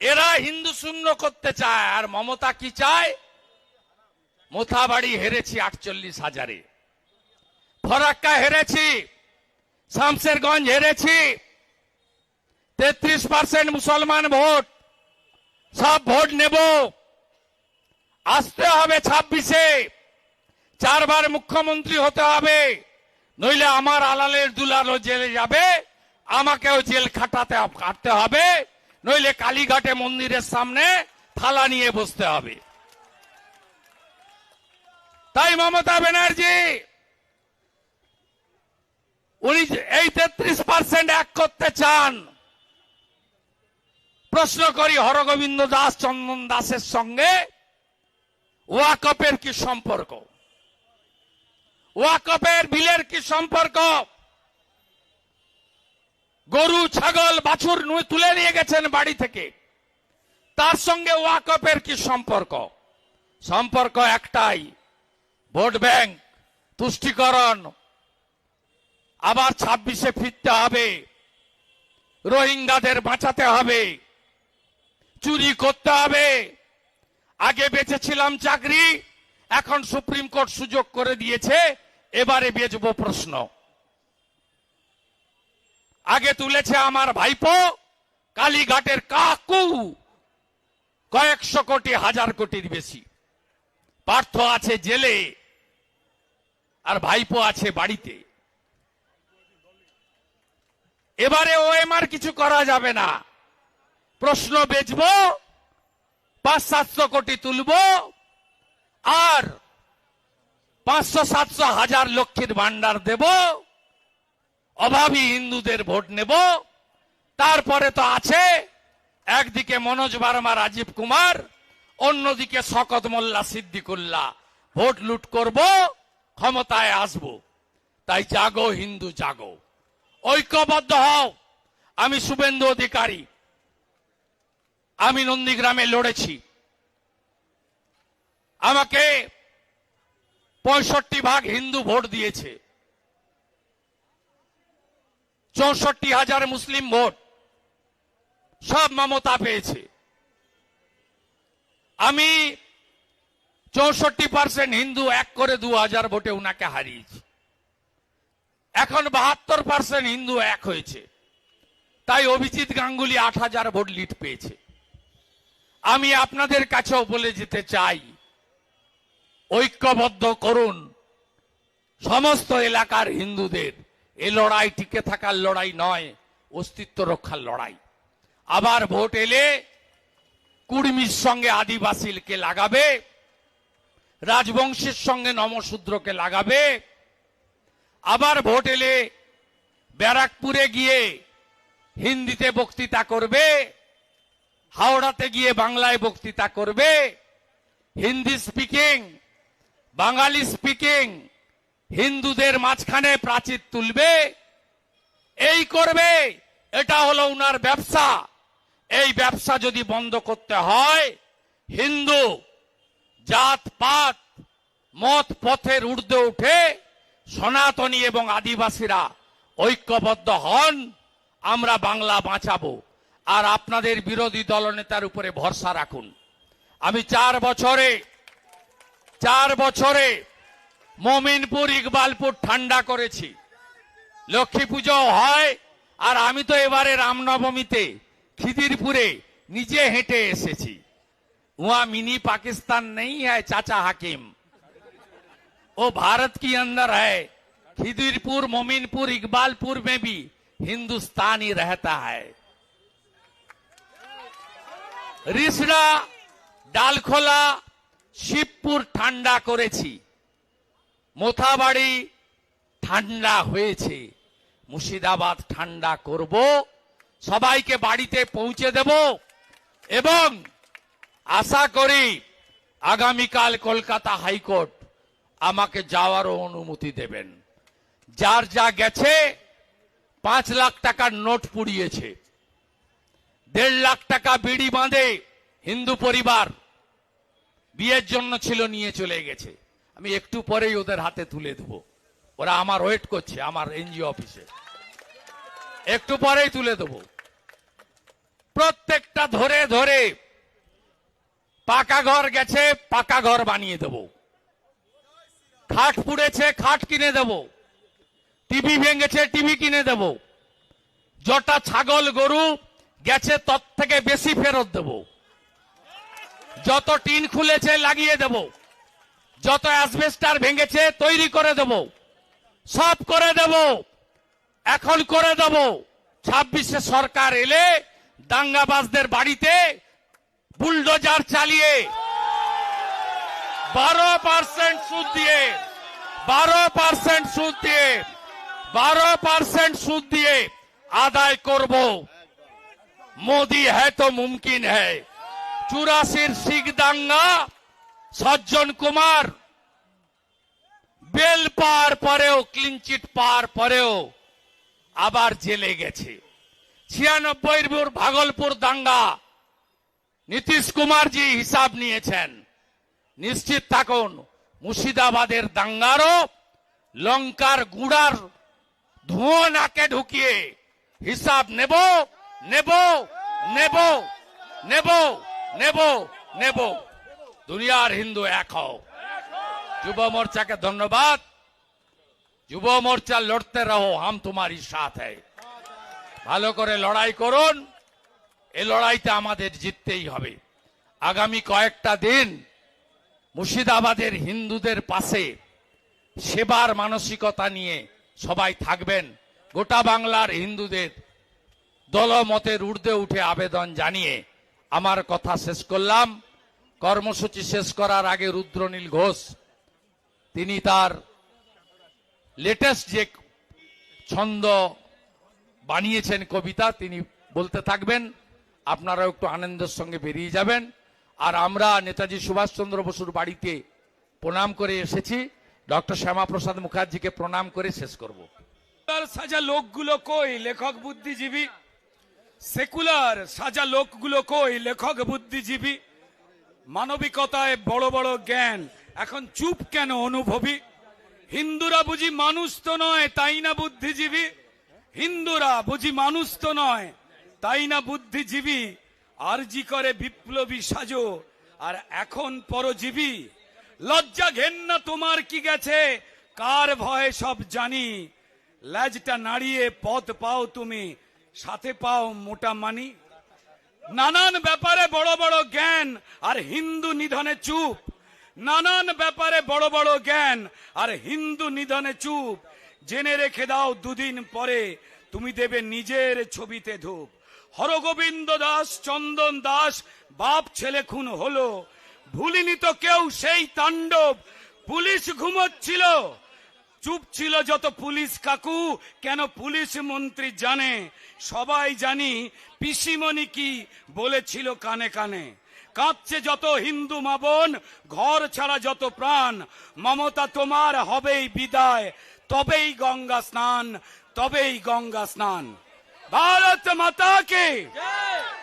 এরা হিন্দু শূন্য করতে চায়, আর মমতা কি চায়? মোথাবাড়ি হেরেছি আটচল্লিশ হাজারে। ফরাক্কা হেরেছি, শামসেরগঞ্জ হেরেছি, তেত্রিশ পার্সেন্ট মুসলমান ভোট, সব ভোট নেব। আসতে হবে ছাব্বিশে, চারবার মুখ্যমন্ত্রী হতে হবে, নইলে আমার আলালের দুলালও জেলে যাবে, আমাকেও জেল খাটাতে কাটতে হবে। নইলে কালীঘাটে মন্দিরের সামনে থালা নিয়ে বসতে হবে। তাই মমতা ব্যানার্জি, উনি এই তেত্রিশ পার্সেন্ট এক করতে চান, প্রশ্ন করি হরগোবিন্দ দাস, চন্দন দাসের সঙ্গে ওয়াকপের কি সম্পর্ক? ওয়াকপের বিলের কি সম্পর্ক? গরু, ছাগল, বাছুর নু- তুলে নিয়ে গেছেন বাড়ি থেকে। তার সঙ্গে ওয়াকপের কি সম্পর্ক? সম্পর্ক একটাই। ভোট ব্যাংক, তুষ্টিকরণ। আবার ছাব্বিশে ফিরতে হবে। রোহিঙ্গাদের বাঁচাতে হবে। চুরি করতে হবে। আগে বেঁচেছিলাম চাকরি, এখন সুপ্রিম কোর্ট সুযোগ করে দিয়েছে। এবারে বেচবো প্রশ্ন। আগে তুলেছে আমার ভাইপো, কালীঘাটের কাকু। কয়েকশো কোটি, হাজার কোটির বেশি। পার্থ আছে জেলে, আর ভাইপো আছে বাড়িতে। এবারে ওএমআর কিছু করা যাবে না। প্রশ্ন বেচবো, পাঁচ সাতশো কোটি তুলবো, আর পাঁচশো সাতশো হাজার লক্ষের ভান্ডার দেব। অভাবী হিন্দুদের ভোট নেব। তারপরে তো আছে একদিকে মনোজ বার্মা, রাজীব কুমার, অন্যদিকে শকত মোল্লা, সিদ্দিকুল্লাহ। ভোট লুট করব, ক্ষমতায় আসব। তাই জাগো হিন্দু, জাগো। ঐক্যবদ্ধ হও। আমি শুভেন্দু অধিকারী। আমি নন্দীগ্রামে লড়েছি। আমাকে পঁয়ষট্টি ভাগ হিন্দু ভোট দিয়েছে। চৌষট্টি হাজার মুসলিম ভোট সব মমতা পেয়েছে। আমি চৌষট্টি পার্সেন্ট হিন্দু এক করে দু হাজার ভোটে উনাকে হারিয়েছি। এখন বাহাত্তর পার্সেন্ট হিন্দু এক হয়েছে। তাই অভিজিৎ গাঙ্গুলি আট হাজার ভোট লিড পেয়েছে। আমি আপনাদের কাছেও বলে যেতে চাই, ঐক্যবদ্ধ করুন সমস্ত এলাকার হিন্দুদের। এ লড়াই টিকে থাকার লড়াই নয়, অস্তিত্ব রক্ষার লড়াই। আবার ভোট এলে কুর্মির সঙ্গে আদিবাসীকে লাগাবে, রাজবংশের সঙ্গে নমশূদ্রকে লাগাবে। আবার ভোট এলে ব্যারাকপুরে গিয়ে হিন্দিতে বক্তৃতা করবে, হাওড়াতে গিয়ে বাংলায় বক্তৃতা করবে, হিন্দি স্পিকিং, বাঙালি স্পিকিং হিন্দুদের মাঝখানে প্রাচীর তুলবে, এই করবে, এটা হলো উনার ব্যবসা। এই ব্যবসা যদি বন্ধ করতে হয়, হিন্দু জাত, পাত, মত, পথের ঊর্ধ্বে উঠে সনাতনী এবং আদিবাসীরা ঐক্যবদ্ধ হন, আমরা বাংলা বাঁচাবো। আর আপনাদের বিরোধী দলনেতার উপরে ভরসা রাখুন। আমি চার বছরে চার বছরে মমিনপুর ইকবালপুর ঠান্ডা করেছি লক্ষ্মী পুজো হয় আর আমি তো এবারে রামনবমীতে খিদিরপুরে নিজে হেঁটে এসেছি वहां मिनी पाकिस्तान नहीं है चाचा हाकिम वो भारत के अंदर है खिदिरपुर मोमिनपुर इकबालपुर में भी हिंदुस्तान ही रहता है রিসড়া ডালখোলা শিবপুর ঠান্ডা করেছি মোথাবাড়ি ঠান্ডা হয়েছে। মুর্শিদাবাদ ঠান্ডা করব। সবাইকে বাড়িতে পৌঁছে দেব এবং আশা করি আগামীকাল কলকাতা হাইকোর্ট আমাকে যাওয়ারও অনুমতি দেবেন। যার যা গেছে, পাঁচ লাখ টাকার নোট পুড়িয়েছে। দেড় লাখ টাকা বিড়ি বাঁধে হিন্দু পরিবার, বিয়ের জন্য ছিল, নিয়ে চলে গেছে। আমি একটু পরেই ওদের হাতে তুলে দেব। ওরা আমার ওয়েট করছে, আমার এনজিও অফিসে। একটু পরেই তুলে দেব। প্রত্যেকটা ধরে ধরে পাকা ঘর গেছে, পাকা ঘর বানিয়ে দেব। খাট পুড়েছে, খাট কিনে দেব। টিভি ভেঙেছে, টিভি কিনে দেব। যটা ছাগল, গরু গেছে, তর থেকে বেশি ফেরত দেব। যত টিন খুলেছে, লাগিয়ে দেব। যত অ্যাসবেস্টার ভেঙেছে তৈরি করে দেব। সব করে দেব। এখন করে দেব। ছাব্বিশে সরকার এলে দাঙ্গাবাজদের বাড়িতে বুলডোজার চালিয়ে বারো পার্সেন্ট সুদ দিয়ে, বারো পার্সেন্ট সুদ দিয়ে, বারো পার্সেন্ট সুদ দিয়ে আদায় করব। মোদি হ্যাঁ তো মুমকিন হ্যাঁ চুরাশির শিখ দাঙ্গা সজ্জন কুমার। বেল পার পরেও ক্লিনচিট পার পরেও আবার জেলে গেছে। ছিয়ানব্বই ভাগলপুর দাঙ্গা। নীতিশ কুমারজি হিসাব নিয়েছেন। নিশ্চিত থাকুন, মুর্শিদাবাদের দাঙ্গারও লঙ্কার গুড়ার ধোঁয়া নাকে ঢুকিয়ে হিসাব নেব নেব নেব নেব নেব নেব। দুনিয়ার হিন্দু এক হও। যুব মোর্চাকে ধন্যবাদ। যুব মোর্চা লড়তে রহো, হাম তোমারই সাথ। ভালো করে লড়াই করুন। এ লড়াইতে আমাদের জিততেই হবে। আগামী কয়েকটা দিন মুর্শিদাবাদের হিন্দুদের পাশে সেবার মানসিকতা নিয়ে সবাই থাকবেন। গোটা বাংলার হিন্দুদের দলমতের ঊর্ধ্বে উঠে আবেদন জানিয়ে আমার কথা শেষ করলাম। কর্মসূচি শেষ করার আগে রুদ্রনীল ঘোষ, তিনি তার লেটেস্ট যে ছন্দ বানিয়েছেন কবিতা, তিনি বলতে থাকবেন, আপনারাও একটু আনন্দের সঙ্গে বেরিয়ে যাবেন। আর আমরা নেতাজি সুভাষচন্দ্র বসুর বাড়িতে প্রণাম করে এসেছি। ডক্টর শ্যামাপ্রসাদ মুখার্জিকে প্রণাম করে শেষ করব। সাজা লোকগুলো কই, লেখক বুদ্ধিজীবী? সেকুলার সাজা লোকগুলো কই, লেখক বুদ্ধিজীবী? মানবিকতায় বড় বড় জ্ঞান। এখন চুপ কেন অনুভবী? হিন্দুরা বুঝি মানুষ তো নয়, তাই না বুদ্ধিজীবী? হিন্দুরা বুঝি মানুষ তো নয়, তাই না বুদ্ধিজীবী? আরজি করে বিপ্লবী সাজো, আর এখন পরজীবী। লজ্জা ঘেন্না তোমার কি গেছে? কার ভয়ে সব জানি? ল্যাজটা নাড়িয়ে পথ পাও তুমি, সাথে পাও মোটা মানি। নানান ব্যাপারে বড় বড় জ্ঞান আর হিন্দু নিধনে চুপ। নানান ব্যাপারে বড় বড় জ্ঞান আর হিন্দু নিধনে চুপ। জেনে রেখে দাও দুদিন পরে তুমি দেবে নিজের ছবিতে ধূপ। হরগোবিন্দ দাস, চন্দন দাস, বাপ ছেলে খুন হলো। ভুলিনি তো কেউ সেই তাণ্ডব। পুলিশ ঘুমোচ্ছিল। চুপ ছিল যত পুলিশ কাকু, কেন পুলিশ মন্ত্রী জানে? সবাই জানি পিসিমণি কি বলেছিল কানে কানে। কাঁদছে যত হিন্দু মাবন ঘর ছাড়া যত প্রাণ। মমতা, তোমার হবেই বিদায়, তবেই গঙ্গা স্নান, তবেই গঙ্গা স্নান। ভারত মাতাকে!